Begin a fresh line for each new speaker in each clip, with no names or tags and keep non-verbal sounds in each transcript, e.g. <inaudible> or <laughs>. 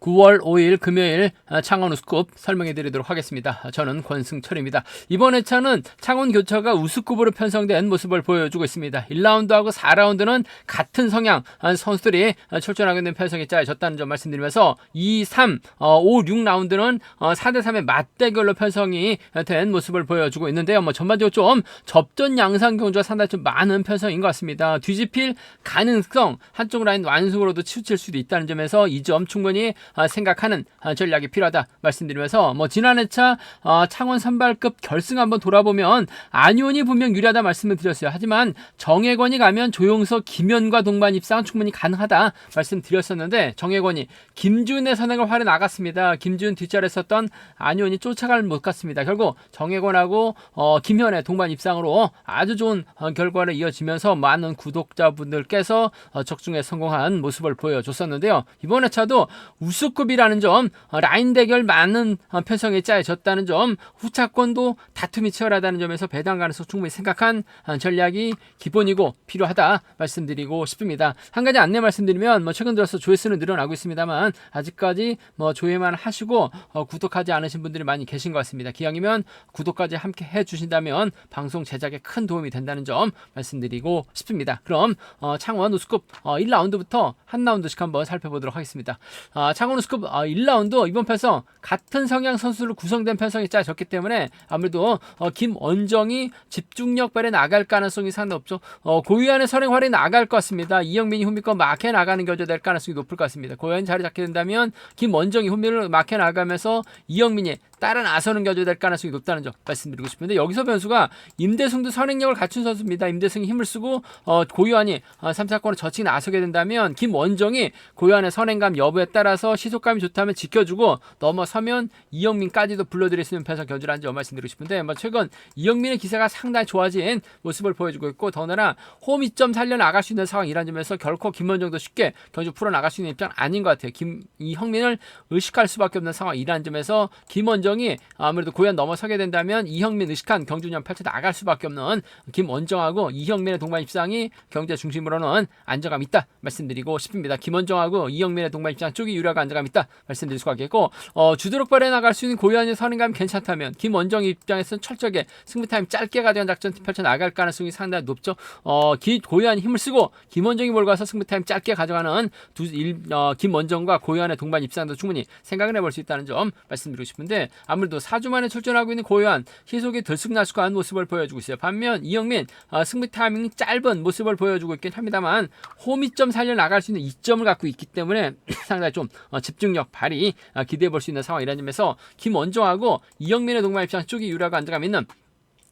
9월 5일 금요일 아, 창원 우스컵 설명해 드리도록 하겠습니다. 저는 권승철입니다. 이번 회차는 창원 교차가 우스컵으로 편성된 모습을 보여주고 있습니다. 1라운드하고 4라운드는 같은 성향 선수들이 출전하고 있는 편성이 짜여졌다는 점 말씀드리면서 2, 3, 5, 6라운드는 4대 3의 맞대결로 편성이 된 모습을 보여주고 있는데요. 뭐 전반적으로 좀 접전 양상 경주가 상당히 좀 많은 편성인 것 같습니다. 뒤집힐 가능성 한쪽 라인 완승으로도 치우칠 수도 있다는 점에서 이 점 충분히 아, 생각하는 아, 전략이 필요하다 말씀드리면서 뭐 지난 해차 어, 창원 선발급 결승 한번 돌아보면 안윤이 분명 유리하다 말씀을 드렸어요. 하지만 정혜권이 가면 조용석, 김현과 동반 입상 충분히 가능하다 말씀드렸었는데 정혜권이 김준의 선행을 활에 나갔습니다. 김준 뒷자리에 섰던 안윤이 쫓아갈 못 갔습니다. 결국 정혜권하고 어, 김현의 동반 입상으로 아주 좋은 어, 결과를 이어지면서 많은 구독자분들께서 어, 적중에 성공한 모습을 보여줬었는데요. 이번 회차도 우승 우수급이라는 점, 어, 라인 대결 많은 어, 편성에 짜여졌다는 점, 후차권도 다툼이 치열하다는 점에서 배당 가능성 충분히 생각한 어, 전략이 기본이고 필요하다 말씀드리고 싶습니다. 한 가지 안내 말씀드리면 뭐 최근 들어서 조회수는 늘어나고 있습니다만 아직까지 뭐 조회만 하시고 어, 구독하지 않으신 분들이 많이 계신 것 같습니다. 기왕이면 구독까지 함께 해주신다면 방송 제작에 큰 도움이 된다는 점 말씀드리고 싶습니다. 그럼 어, 창원 우스컵 어, 1라운드부터 한 라운드씩 한번 살펴보도록 하겠습니다. 어, 창원 우스컵 어, 1라운드 이번 편성 같은 성향 선수로 구성된 편성이 짜졌기 때문에 아무래도 어, 김원정이 집중력 발에 나갈 가능성이 상당히 높죠. 어, 고유한의 선행 활이 나갈 것 같습니다. 이영민이 훈미권 막해 나가는 겨져 될 가능성이 높을 것 같습니다. 고유한이 자리 잡게 된다면 김원정이 훈미를 막해 나가면서 이영민이 따라 나서는 겨져 될 가능성이 높다는 점 말씀드리고 싶은데 여기서 변수가 임대승도 선행력을 갖춘 선수입니다. 임대승이 힘을 쓰고 어, 고유한이 어, 3, 4권을 저칭 나서게 된다면 김원정이 고유한의 선행감 여부에 따라서 시속감이 좋다면 지켜주고 넘어서면 이영민까지도 불러들일 수 있는 편성 견주라는 점 말씀드리고 싶은데 뭐 최근 이영민의 기세가 상당히 좋아진 모습을 보여주고 있고 더구나 홈 이점 살려 나갈 수 있는 상황이라는 점에서 결코 김원정도 쉽게 견주 풀어 나갈 수 있는 입장 아닌 것 같아요. 김 이형민을 의식할 수밖에 없는 상황이라는 점에서 김원정이 아무래도 고연 넘어서게 된다면 이형민 의식한 경주년 펼쳐 나갈 수밖에 없는 김원정하고 이형민의 동반 입상이 경제 중심으로는 안정감 있다 말씀드리고 싶습니다. 김원정하고 이형민의 동반 입상 쪽이 유리하고 안정감 있다 말씀드릴 수가 있겠고 어, 주도력발에 나갈 수 있는 고유한의 선인감 괜찮다면 김원정 입장에서 는 철저하게 승부 타임 짧게 가져간 작전 펼쳐 나갈 가능성이 상당히 높죠. 어, 기, 고유한이 힘을 쓰고 김원정이 몰고 가서 승부 타임 짧게 가져가는 두, 일, 어, 김원정과 고유한의 동반 입상도 충분히 생각을 해볼 수 있다는 점 말씀드리고 싶은데 아무래도 4주 만에 출전하고 있는 고유한 희속이 들쑥날쑥한 모습을 보여주고 있어요. 반면 이영민 어, 승부 타이밍 짧은 모습을 보여주고 있긴 합니다만 홈이점 살려 나갈 수 있는 이점을 갖고 있기 때문에 <clears throat> 상당히 좀 어, 집중력 발휘 어, 기대해 볼 수 있는 상황이라는 점에서 김원정하고 이영민의 동반 입장 쪽이 유리하 고 안정감 있는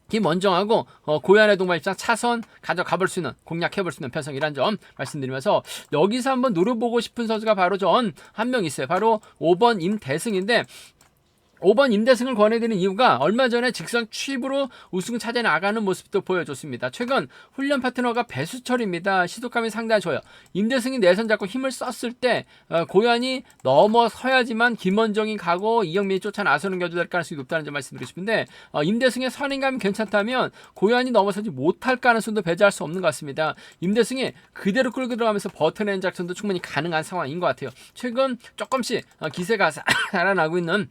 김원정하고 어, 고현의 동반 입장 차선 가져가 볼 수 있는 공략해 볼 수 있는 편성이란 점 말씀드리면서 여기서 한번 노려보고 싶은 선수가 바로 전 한 명 있어요. 바로 5번 임대승인데 5번 임대승을 권해드리는 이유가 얼마 전에 직선 취입으로 우승 차지해 나가는 모습도 보여줬습니다. 최근 훈련 파트너가 배수철입니다. 시도감이 상당히 좋아요. 임대승이 내선 잡고 힘을 썼을 때 어, 고현이 넘어서야지만 김원정이 가고 이영민이 쫓아 나서는 겨도 될 가능성이 높다는 점 말씀드리고 싶은데 어, 임대승의 선행감이 괜찮다면 고현이 넘어서지 못할 가능성도 배제할 수 없는 것 같습니다. 임대승이 그대로 끌고 들어가면서 버텨내는 작전도 충분히 가능한 상황인 것 같아요. 최근 조금씩 어, 기세가 <laughs> 살아나고 있는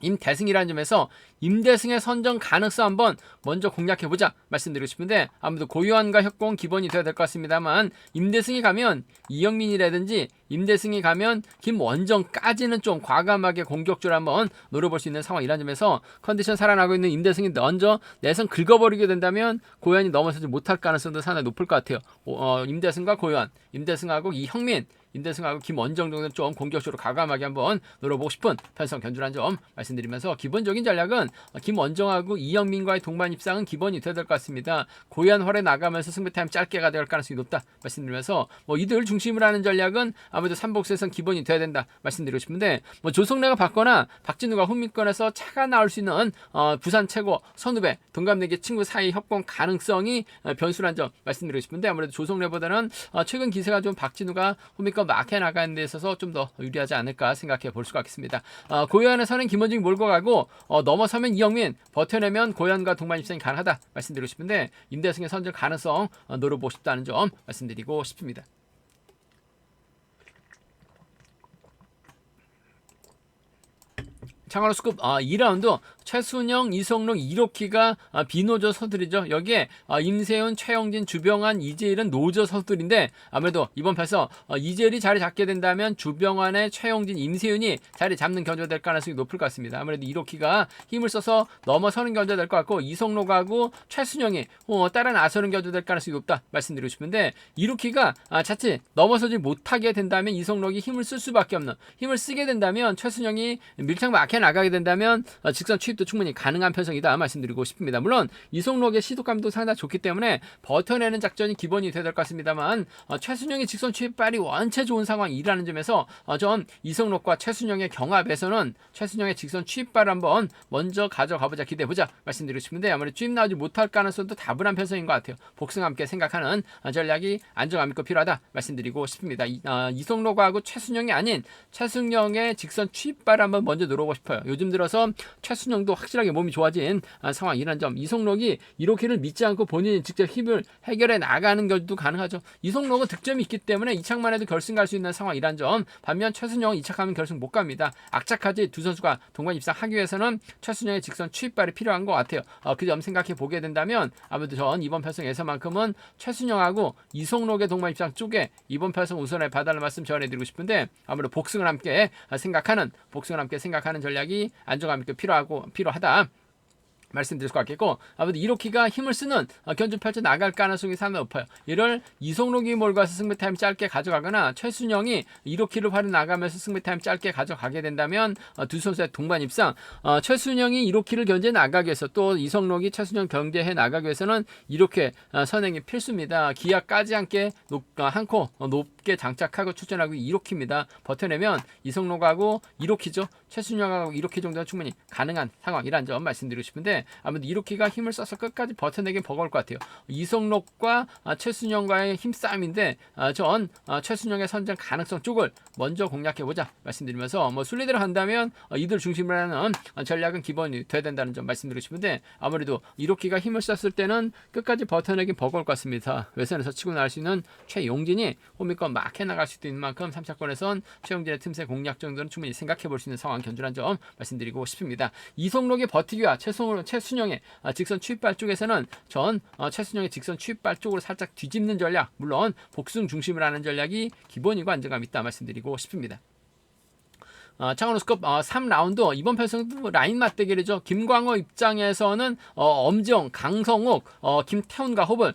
임대승이라는 점에서 임대승의 선정 가능성 한번 먼저 공략해보자 말씀드리고 싶은데 아무래도 고유한과 협공 기본이 되어야 될 것 같습니다만 임대승이 가면 이영민이라든지 임대승이 가면 김원정까지는 좀 과감하게 공격적으로 한번 노려볼 수 있는 상황이라는 점에서 컨디션 살아나고 있는 임대승이 먼저 내선 긁어버리게 된다면 고유한이 넘어서지 못할 가능성도 상당히 높을 것 같아요. 어, 임대승과 고유한, 임대승하고 이형민 임대승하고 김원정 정도는 좀 공격적으로 과감하게 한번 노려보고 싶은 편성 견주란 점 말씀드리면서 기본적인 전략은 김원정하고 이영민과의 동반 입상은 기본이 되어야 될 것 같습니다. 고얀 활에 나가면서 승부 타임 짧게 가될 가능성이 높다 말씀드리면서 뭐 이들 중심으로 하는 전략은 아무래도 삼복수에선 기본이 돼야 된다 말씀드리고 싶은데 뭐 조성래가 받거나 박진우가 훈민권에서 차가 나올 수 있는 어, 부산 최고 선후배 동갑내기 친구 사이 협공 가능성이 어, 변수란 점 말씀드리고 싶은데 아무래도 조성래보다는 어, 최근 기세가 좀 박진우가 훈민권 막해 나가는 데 있어서 좀 더 유리하지 않을까 생각해 볼 수가 있습니다. 어, 고현에서는 김원중이 몰고 가고 어, 넘어서 서면 이영민 버텨내면 고현과 동반 입상이 가능하다 말씀드리고 싶은데 임대승의 선전 가능성 어, 노려보고 싶다는 점 말씀드리고 싶습니다. 창원호스급 아, 2라운드 최순영, 이성록, 이로키가 아, 비노조 서들이죠. 여기에 아, 임세훈, 최영진, 주병환, 이재일은 노조 서들인데 아무래도 이번 패서 어, 이재일이 자리 잡게 된다면 주병환의 최영진, 임세훈이 자리 잡는 견제가 될 가능성이 높을 것 같습니다. 아무래도 이로키가 힘을 써서 넘어서는 견제가 될 것 같고 이성록하고 최순영이 어, 따라 나서는 견제가 될 가능성이 높다 말씀드리고 싶은데 이로키가 아, 자칫 넘어서지 못하게 된다면 이성록이 힘을 쓸 수밖에 없는 힘을 쓰게 된다면 최순영이 밀착 막혀 나가게 된다면 어, 직선 취입도 충분히 가능한 편성이다 말씀드리고 싶습니다. 물론 이성록의 시도감도 상당히 좋기 때문에 버텨내는 작전이 기본이 돼야 될 것 같습니다만 어, 최순영의 직선 취입발이 원체 좋은 상황이라는 점에서 어, 전 이성록과 최순영의 경합에서는 최순영의 직선 취입발을 한번 먼저 가져가보자 기대해보자 말씀드리고 싶은데 아무래도 취입 나오지 못할 가능성도 다분한 편성인 것 같아요. 복승과 함께 생각하는 어, 전략이 안정감 있고 필요하다 말씀드리고 싶습니다. 이, 어, 이성록하고 최순영이 아닌 최순영의 직선 취입발을 한번 먼저 노려보고 싶 어요. 요즘 들어서 최순영도 확실하게 몸이 좋아진 아, 상황이라는 점. 이성록이 이렇게를 믿지 않고 본인이 직접 힘을 해결해 나가는 것도 가능하죠. 이성록은 득점이 있기 때문에 이착만 해도 결승 갈 수 있는 상황이란 점. 반면 최순영은 이착하면 결승 못 갑니다. 악착하지 두 선수가 동반 입상하기 위해서는 최순영의 직선 취입발이 필요한 것 같아요. 어, 그 점 생각해 보게 된다면 아무래도 전 이번 편성에서만큼은 최순영하고 이성록의 동반 입상 쪽에 이번 편성 우선에 봐달라는 말씀 전해드리고 싶은데 아무래도 복승을 함께 생각하는 복승을 함께 생각하는 전략 이 안정감 있게 필요하고 필요하다. 말씀드릴 수 같겠고 아무래도 이로키가 힘을 쓰는 어, 견주 펼쳐 나갈 가능성이 상당히 높아요. 이를 이성록이 몰고 와서 승부 타임 짧게 가져가거나 최순영이 이로키를 활용 나가면서 승부 타임 짧게 가져가게 된다면 어, 두 선수의 동반 입상 어, 최순영이 이로키를 견제 나가기 위해서 또 이성록이 최순영 견제해 나가기 위해서는 이렇게 어, 선행이 필수입니다. 기아까지 함께 한코 어, 높게 장착하고 출전하고 이로키입니다. 버텨내면 이성록하고 이로키죠. 최순영하고 이로키 정도는 충분히 가능한 상황이란 점 말씀드리고 싶은데 아무래도 이로키가 힘을 써서 끝까지 버텨내긴 버거울 것 같아요. 이성록과 아, 최순영과의 힘싸움인데 아, 전 아, 최순영의 선전 가능성 쪽을 먼저 공략해보자 말씀드리면서 뭐 순리대로 한다면 어, 이들 중심으로 하는 어, 전략은 기본이 돼야 된다는 점 말씀드리고 싶은데 아무래도 이로키가 힘을 썼을 때는 끝까지 버텨내긴 버거울 것 같습니다. 외선에서 치고 나갈 수 있는 최용진이 홈이권 막 해 나갈 수도 있는 만큼 3차권에선 최용진의 틈새 공략 정도는 충분히 생각해 볼 수 있는 상황 견주란 점 말씀드리고 싶습니다. 이성록의 버티기와 최송, 최순영의 아, 직선 취입발 쪽에서는 전 어, 최순영의 직선 취입발 쪽으로 살짝 뒤집는 전략 물론 복승 중심을 하는 전략이 기본이고 안정감 있다 말씀드리고 싶습니다. 어, 창원호스컵 어, 3라운드 이번 편성도 라인 맞대결이죠. 김광호 입장에서는 어, 엄지영, 강성욱, 어, 김태훈과 호흡을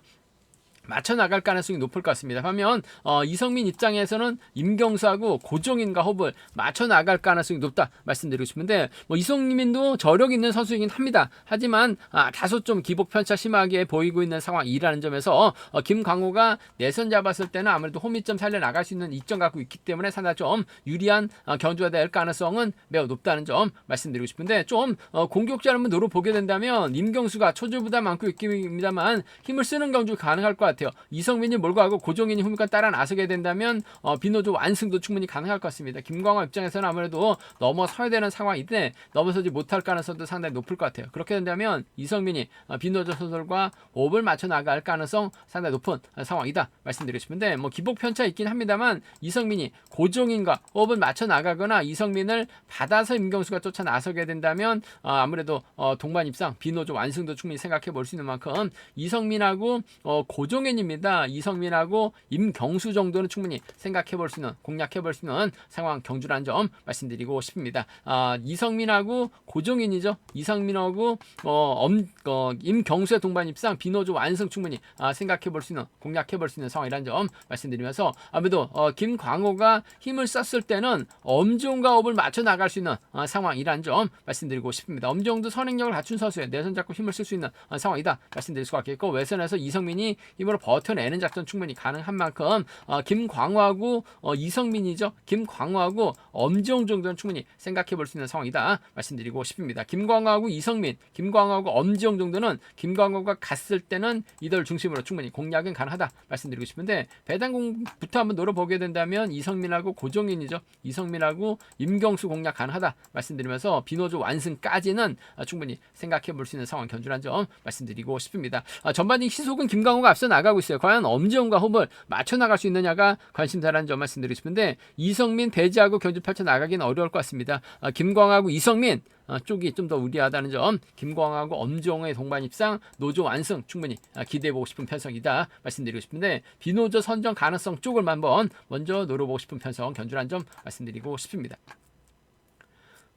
맞춰 나갈 가능성이 높을 것 같습니다. 반면 어, 이성민 입장에서는 임경수하고 고종인과 호흡을 맞춰 나갈 가능성이 높다 말씀드리고 싶은데 뭐 이성민도 저력 있는 선수이긴 합니다. 하지만 아, 다소 좀 기복 편차 심하게 보이고 있는 상황이라는 점에서 어, 김광호가 내선 잡았을 때는 아무래도 홈이점 살려 나갈 수 있는 이점 갖고 있기 때문에 상당히 좀 유리한 어, 견주가 될 가능성은 매우 높다는 점 말씀드리고 싶은데 좀 어, 공격자를 한번 노려 보게 된다면 임경수가 초조보다 많고 있습니다만 힘을 쓰는 경주 가능할 것 같 아요. 이성민이 몰고 가고 고종인이 후미권 따라 나서게 된다면 어, 비노조 완승도 충분히 가능할 것 같습니다. 김광호 입장에서는 아무래도 넘어서야 되는 상황인데 넘어서지 못할 가능성도 상당히 높을 것 같아요. 그렇게 된다면 이성민이 어, 비노조 선수들과 호흡을 맞춰 나갈 가능성 상당히 높은 어, 상황이다 말씀드리고 싶은데 뭐 기복 편차 있긴 합니다만 이성민이 고종인과 호흡을 맞춰 나가거나 이성민을 받아서 임경수가 쫓아 나서게 된다면 어, 아무래도 어, 동반 입상 비노조 완승도 충분히 생각해 볼 수 있는 만큼 이성민하고 어, 고종 현입니다. 이성민하고 임경수 정도는 충분히 생각해 볼 수 있는 공략해 볼 수 있는 상황 경주라는 점 말씀드리고 싶습니다. 아, 이성민하고 고종인이죠. 이성민하고 어, 엄, 어, 임경수의 동반 입상 비노조 완승 충분히 아, 생각해 볼 수 있는 공략해 볼 수 있는 상황이라는 점 말씀드리면서 아무래도 어, 김광호가 힘을 썼을 때는 엄지훈과 업을 맞춰 나갈 수 있는 어, 상황이라는 점 말씀드리고 싶습니다. 엄지훈도 선행력을 갖춘 선수에 내선 잡고 힘을 쓸 수 있는 어, 상황이다 말씀드릴 수가 있겠고 외선에서 이성민이 힘 으로 버텨내는 작전 충분히 가능한 만큼 어, 김광호하고 어, 이성민이죠. 김광호하고 엄지웅 정도는 충분히 생각해 볼 수 있는 상황이다 말씀드리고 싶습니다. 김광호하고 이성민, 김광호하고 엄지웅 정도는 김광호가 갔을 때는 이들 중심으로 충분히 공략은 가능하다 말씀드리고 싶은데 배당공부터 한번 노려보게 된다면 이성민하고 고종인이죠. 이성민하고 임경수 공략 가능하다 말씀드리면서 비노조 완승까지는 아, 충분히 생각해 볼 수 있는 상황 견주란 점 말씀드리고 싶습니다. 아, 전반적인 시속은 김광호가 앞서 나가 나가고 있어요. 과연 엄지원과 호흡을 맞춰 나갈 수 있느냐가 관심사라는 점 말씀드리고 싶은데 이성민 배지하고 견주 펼쳐 나가기는 어려울 것 같습니다. 아, 김광하고 이성민 어, 쪽이 좀 더 우리하다는 점 김광하고 엄지원의 동반 입상 노조 완승 충분히 아, 기대해보고 싶은 편성이다 말씀드리고 싶은데 비노조 선정 가능성 쪽을 한번 먼저 노려보고 싶은 편성 견주란 점 말씀드리고 싶습니다.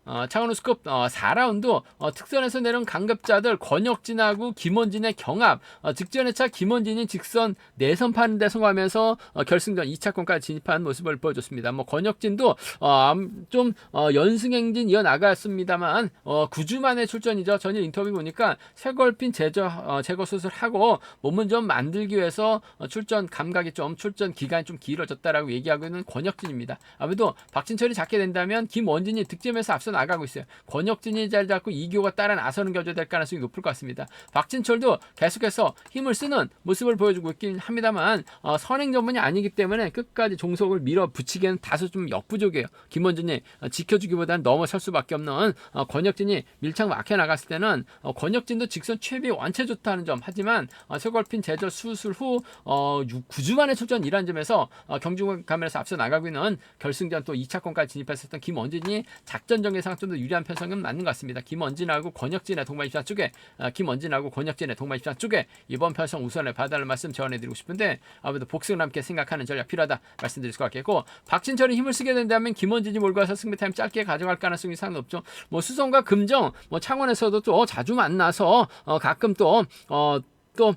어, 창원우 스컵 어, 4라운드 어, 특선에서 내려온 강급자들 권혁진하고 김원진의 경합 어, 직전에 차 김원진이 직선 내선 파는 데 성공하면서 어, 결승전 2차권까지 진입한 모습을 보여줬습니다. 뭐 권혁진도 어, 암- 좀 어, 연승 행진 이어나갔습니다만 어, 9주 만에 출전이죠. 전일 인터뷰 보니까 쇄골핀 제거, 어, 제거 수술하고 몸은 좀 만들기 위해서 어, 출전 감각이 좀 출전 기간이 좀 길어졌다라고 얘기하고 있는 권혁진입니다. 아무래도 박진철이 잡게 된다면 김원진이 득점에서 앞서 나가고 있어요. 권혁진이 자리 잡고 이교가 따라 나서는 겨져 될 가능성이 높을 것 같습니다. 박진철도 계속해서 힘을 쓰는 모습을 보여주고 있긴 합니다만 어, 선행 전문이 아니기 때문에 끝까지 종속을 밀어붙이기에는 다소 좀 역부족이에요. 김원진이 어, 지켜주기보다는 넘어설 수밖에 없는 어, 권혁진이 밀착 막혀 나갔을 때는 어, 권혁진도 직선 최비 원체 좋다는 점 하지만 어, 쇄골핀 제저 수술 후 어, 9주 만에 출전이라는 점에서 어, 경주감에서 앞서 나가고 있는 결승전 또 2차권까지 진입했었던 김원진이 작전적인 상 좀 더 유리한 편성은 맞는 것 같습니다. 김원진하고 권혁진의 동반 입장 쪽에 어, 김원진하고 권혁진의 동반 입장 쪽에 이번 편성 우선을 봐달라는 말씀 전해드리고 싶은데 아무래도 복승을 함께 생각하는 전략 필요하다 말씀드릴 수 같겠고 박진철이 힘을 쓰게 된다면 김원진이 몰고 와서 승리 타임 짧게 가져갈 가능성이 상당히 높죠. 뭐 수성과 금정 뭐 창원에서도 또 자주 만나서 어, 가끔 또 어 또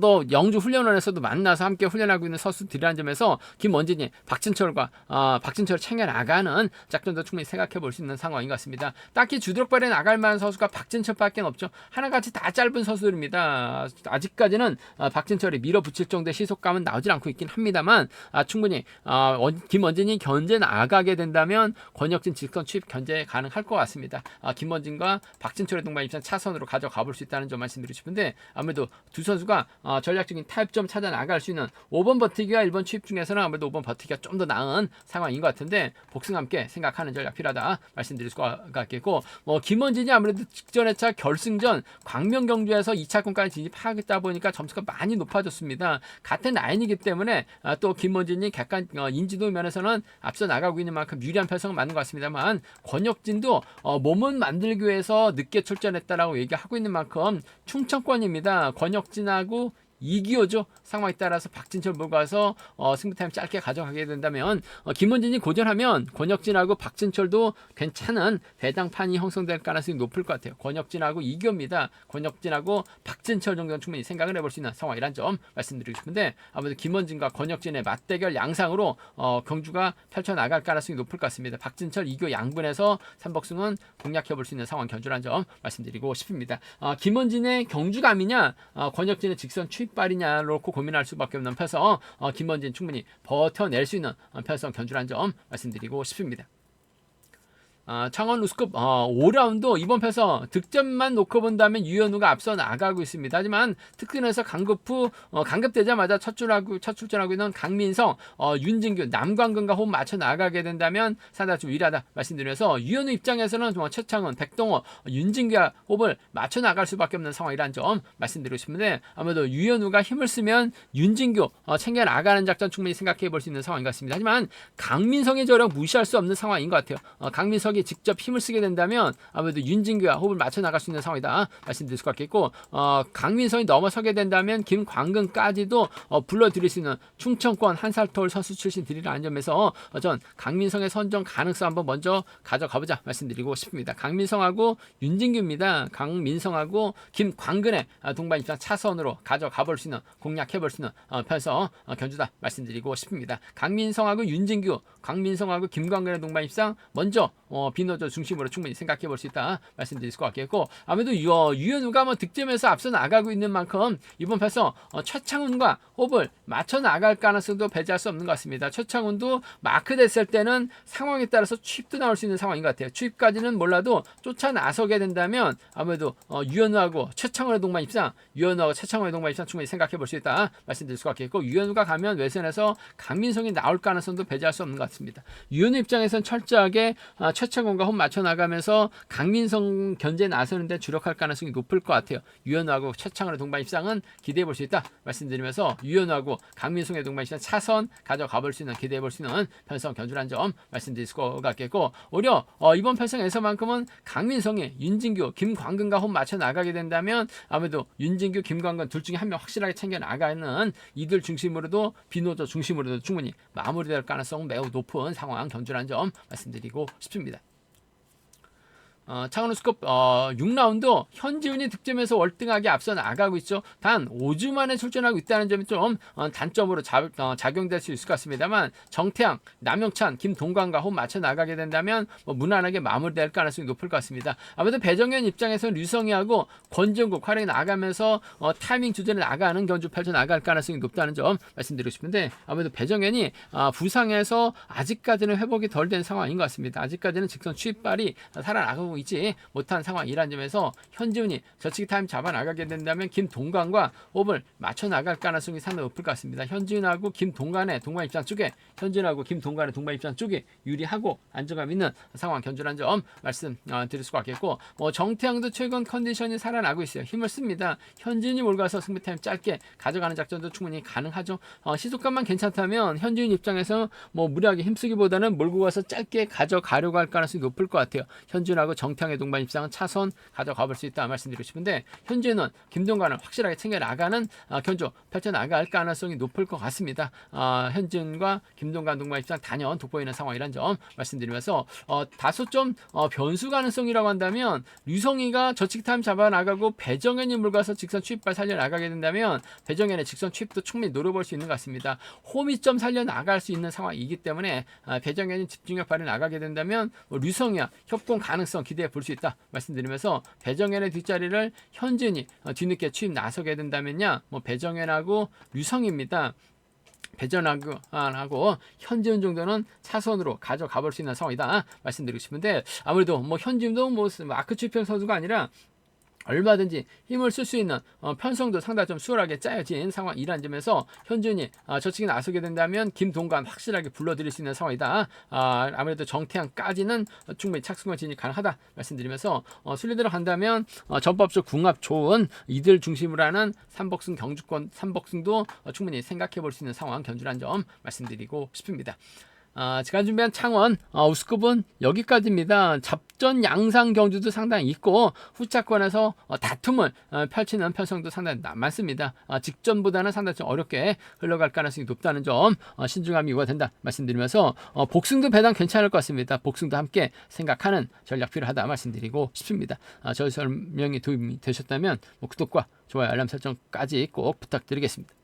또 영주 훈련원에서도 만나서 함께 훈련하고 있는 선수들이라는 점에서 김원진이 박진철과 어, 박진철을 챙겨 나가는 작전도 충분히 생각해 볼 수 있는 상황인 것 같습니다. 딱히 주력발에 나갈 만한 선수가 박진철밖에 없죠. 하나같이 다 짧은 선수들입니다. 아직까지는 어, 박진철이 밀어붙일 정도의 시속감은 나오질 않고 있긴 합니다만 아, 충분히 어, 원- 김원진이 견제 나가게 된다면 권혁진 직선 취입 견제 가능할 것 같습니다. 아, 김원진과 박진철의 동반 입장 차선으로 가져가 볼 수 있다는 점 말씀드리고 싶은데 아무래도 두 선수가 어, 전략적인 타협점 찾아 나갈 수 있는 5번 버티기와 1번 취입 중에서는 아무래도 5번 버티기가 좀 더 나은 상황인 것 같은데 복승 함께 생각하는 전략 필요하다 말씀드릴 수 같겠고 뭐 김원진이 아무래도 직전에 차 결승전 광명 경주에서 2차권까지 진입하겠다 보니까 점수가 많이 높아졌습니다. 같은 라인이기 때문에 아, 또 김원진이 객관 어, 인지도 면에서는 앞서 나가고 있는 만큼 유리한 편성은 맞는 것 같습니다만 권혁진도 어, 몸은 만들기 위해서 늦게 출전했다라고 얘기하고 있는 만큼 충청권입니다. 권혁진하고 이기호죠. 상황에 따라서 박진철 몰고 와서 어, 승부 타임 짧게 가져가게 된다면 어, 김원진이 고전하면 권혁진하고 박진철도 괜찮은 배당판이 형성될 가능성이 높을 것 같아요. 권혁진하고 이기호입니다. 권혁진하고 박진철 정도는 충분히 생각을 해볼 수 있는 상황이란 점 말씀드리고 싶은데 아무래도 김원진과 권혁진의 맞대결 양상으로 어, 경주가 펼쳐 나갈 가능성이 높을 것 같습니다. 박진철, 이기호 양분에서 삼복승은 공략해 볼 수 있는 상황 견주란 점 말씀드리고 싶습니다. 어, 김원진의 경주감이냐, 어, 권혁진의 직선 추입 발이냐 놓고 고민할 수밖에 없는 편성, 어, 김원진 충분히 버텨낼 수 있는 어, 편성 견주란 점 말씀드리고 싶습니다. 아, 창원 우스컵 어, 5라운드 이번 패서 득점만 놓고 본다면 유현우가 앞서 나가고 있습니다. 하지만 특근에서 강급 후 어, 강급되자마자 첫 출하고 첫 출전하고 있는 강민성, 어, 윤진규, 남광근과 호흡 맞춰 나가게 된다면 상당히 좀 유리하다 말씀드리면서 유현우 입장에서는 정말 최창원, 백동호, 윤진규와 호흡을 맞춰 나갈 수밖에 없는 상황이라는 점 말씀드리고 싶은데 아무래도 유현우가 힘을 쓰면 윤진규 어, 챙겨 나가는 작전 충분히 생각해 볼 수 있는 상황인 것 같습니다. 하지만 강민성의 저력 무시할 수 없는 상황인 것 같아요. 어, 강민석이 직접 힘을 쓰게 된다면 아무래도 윤진규와 호흡을 맞춰 나갈 수 있는 상황이다 말씀드릴 수 같겠고 어, 강민성이 넘어서게 된다면 김광근까지도 어, 불러들일 수 있는 충청권 한살터울 선수 출신들이라는 점에서 어, 전 강민성의 선정 가능성 한번 먼저 가져가보자 말씀드리고 싶습니다. 강민성하고 윤진규입니다. 강민성하고 김광근의 아, 동반 입장 차선으로 가져가 볼 수 있는 공략해 볼 수 있는 어, 편성 어, 견주다 말씀드리고 싶습니다. 강민성하고 윤진규, 강민성하고 김광근의 동반 입장 먼저 어, 비너저 중심으로 충분히 생각해 볼 수 있다 말씀드릴 것 같겠고 아무래도 유, 어, 유현우가 뭐 득점에서 앞서 나가고 있는 만큼 이번 패서 어, 최창훈과 호흡을 맞춰 나갈 가능성도 배제할 수 없는 것 같습니다. 최창훈도 마크 됐을 때는 상황에 따라서 취입도 나올 수 있는 상황인 것 같아요. 취입까지는 몰라도 쫓아 나서게 된다면 아무래도 어, 유현우하고 최창훈의 동반 입상, 유현우하고 최창훈의 동반 입상 충분히 생각해 볼 수 있다 말씀드릴 수가 있겠고 유현우가 가면 외선에서 강민성이 나올 가능성도 배제할 수 없는 것 같습니다. 유현우 입장에서는 철저하게 아, 최 창훈과 홈 맞춰 나가면서 강민성 견제 나서는데 주력할 가능성이 높을 것 같아요. 유현우하고 최창훈의 동반 입상은 기대해 볼 수 있다 말씀드리면서 유현우하고 강민성의 동반 입상 차선 가져가 볼 수 있는 기대해 볼 수 있는 편성 견주란 점 말씀드릴 수가 같겠고 오히려 어, 이번 편성에서만큼은 강민성이 윤진규, 김광근과 홈 맞춰 나가게 된다면 아무래도 윤진규, 김광근 둘 중에 한 명 확실하게 챙겨 나가는 이들 중심으로도 비노조 중심으로도 충분히 마무리될 가능성 매우 높은 상황 견주란 점 말씀드리고 싶습니다. 어, 창원우 스컵 어, 6라운드 현지훈이 득점에서 월등하게 앞서 나가고 있죠. 단 5주 만에 출전하고 있다는 점이 좀 어, 단점으로 자, 어, 작용될 수 있을 것 같습니다만 정태양, 남영찬, 김동관과 홈 맞춰 나가게 된다면 뭐 무난하게 마무리될 가능성이 높을 것 같습니다. 아무래도 배정현 입장에서는 류성희하고 권정국 활약이 나가면서 어, 타이밍 주제를 나가는 견주 펼쳐 나갈 가능성이 높다는 점 말씀드리고 싶은데 아무래도 배정현이 아, 부상에서 아직까지는 회복이 덜 된 상황인 것 같습니다. 아직까지는 직선 취입발이 살아나가고 있지 못한 상황이란 점에서 현지훈이 저치기 타임 잡아 나가게 된다면 김동관과 홈을 맞춰 나갈 가능성이 상당히 높을 것 같습니다. 현지훈하고 김동관의 동반 입장 쪽에 현지훈하고 김동관의 동반 입장 쪽에 유리하고 안정감 있는 상황 견주란 점 말씀 어, 드릴 수가 있겠고 뭐 정태양도 최근 컨디션이 살아나고 있어요. 힘을 씁니다. 현지훈이 몰가서 승부 타임 짧게 가져가는 작전도 충분히 가능하죠. 어, 시속감만 괜찮다면 현지훈 입장에서 뭐 무리하게 힘쓰기보다는 몰고 가서 짧게 가져가려고 할 가능성이 높을 것 같아요. 현지훈하고 정태양의 동반 입장은 차선 가져가 볼 수 있다 말씀드리고 싶은데 현재는 김동관을 확실하게 챙겨 나가는 어, 견조 펼쳐 나갈 가능성이 높을 것 같습니다. 어, 현진과 김동관 동반 입장 단연 돋보이는 상황이란 점 말씀드리면서 어, 다소 좀 어, 변수 가능성이라고 한다면 류성희가 저측 타임 잡아 나가고 배정현이 물가서 직선 취입발 살려 나가게 된다면 배정현의 직선 취입도 충분히 노려볼 수 있는 것 같습니다. 홈이 좀 살려 나갈 수 있는 상황이기 때문에 아, 배정현이 집중력 발휘 나가게 된다면 뭐 류성희와 협동 가능성 기대해 볼 수 있다 말씀드리면서 배정현의 뒷자리를 현진이 어, 뒤늦게 취임 나서게 된다면요 뭐 배정현하고 류성입니다. 배전하고 하고 현지훈 정도는 차선으로 가져가 볼 수 있는 상황이다 말씀드리고 싶은데 아무래도 뭐 현지훈도 뭐 마크 추평 선수가 아니라 얼마든지 힘을 쓸 수 있는 어, 편성도 상당히 좀 수월하게 짜여진 상황이란 점에서 현준이 아, 저측에 나서게 된다면 김동관 확실하게 불러들일 수 있는 상황이다. 아, 아무래도 정태양까지는 충분히 착승과 진입 가능하다 말씀드리면서 어, 순리대로 간다면 어, 전법적 궁합 좋은 이들 중심으로 하는 삼복승 경주권 삼복승도 어, 충분히 생각해 볼 수 있는 상황 견주란 점 말씀드리고 싶습니다. 아, 제가 준비한 창원 어, 우스컵은 여기까지입니다. 접전 양상 경주도 상당히 있고 후차권에서 어, 다툼을 어, 펼치는 편성도 상당히 나- 많습니다. 아, 직전보다는 상당히 좀 어렵게 흘러갈 가능성이 높다는 점 어, 신중함이 요구된다 말씀드리면서 어, 복승도 배당 괜찮을 것 같습니다. 복승도 함께 생각하는 전략 필요하다 말씀드리고 싶습니다. 아, 저희 설명이 도움이 되셨다면 뭐 구독과 좋아요 알람 설정까지 꼭 부탁드리겠습니다.